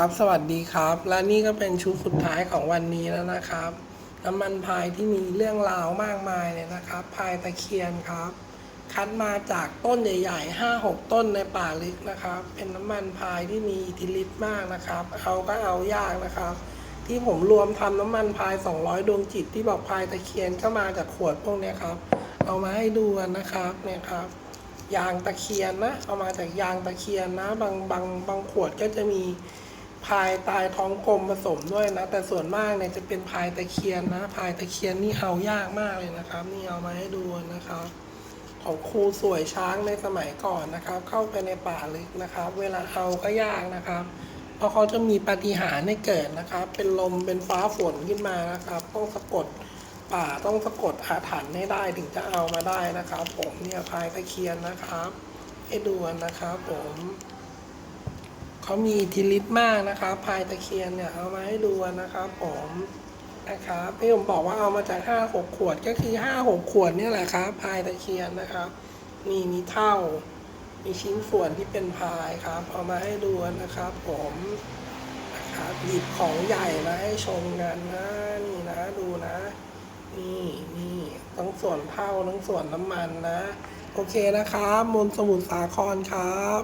ครับสวัสดีครับ และนี่ก็เป็นชุดสุดท้ายของวันนี้แล้วนะครับ น้ำมันพายที่มีเรื่องราวมากมายเลยนะครับ พายตะเคียนครับ คัดมาจากต้นใหญ่ๆห้าหกต้นในป่าลึกนะครับ เป็นน้ำมันพายที่มีอิทธิฤทธิ์มากนะครับ เอาก็เอายากนะครับ ที่ผมรวมทำน้ำมันพาย 200 ดวงจิตที่บอกพายตะเคียนก็มาจากขวดพวกนี้ครับ เอามาให้ดูนะครับเนี่ยครับยางตะเคียนนะ เอามาจากยางตะเคียนนะ บางบางบางขวดก็จะมี พายตายท้องกลมผสมด้วยนะ แต่ส่วนมากเนี่ยจะเป็นพายตะเคียนนะ พายตะเคียนนี่เอายากมากเลยนะครับ นี่เอามาให้ดูนะครับ ของครูสวยช้างในสมัยก่อนนะครับ เข้าไปในป่าลึกนะครับ เวลาเอาก็ยากนะครับ เพราะเขาจะมีปาฏิหาริย์ให้เกิดนะครับ เป็นลมเป็นฟ้าฝนขึ้นมานะครับ ต้องสะกดป่าต้องสะกดอาถรรพ์ให้ได้ถึงจะเอามาได้นะครับ ผมเนี่ยพายตะเคียนนะครับ ให้ดูนะครับ ผม เขามีอิทธิฤทธิ์มากนะครับพายตะเคียนเนี่ยเอามาให้ดูนะครับผมนะครับที่ผมบอกว่าเอามาจากห้าหกขวดก็คือห้าหกขวดเนี่ยแหละครับพายตะเคียนนะครับนี่มีเท่า มีชิ้นส่วนที่เป็นพายครับ เอามาให้ดูนะครับ ผมนะครับหยิบของใหญ่มาให้ชมกันนะนี่นะดูนะนี่นี่ทั้งส่วนเท่าทั้งส่วนน้ำมันนะ โอเคนะครับมนสมุทรสาครครับ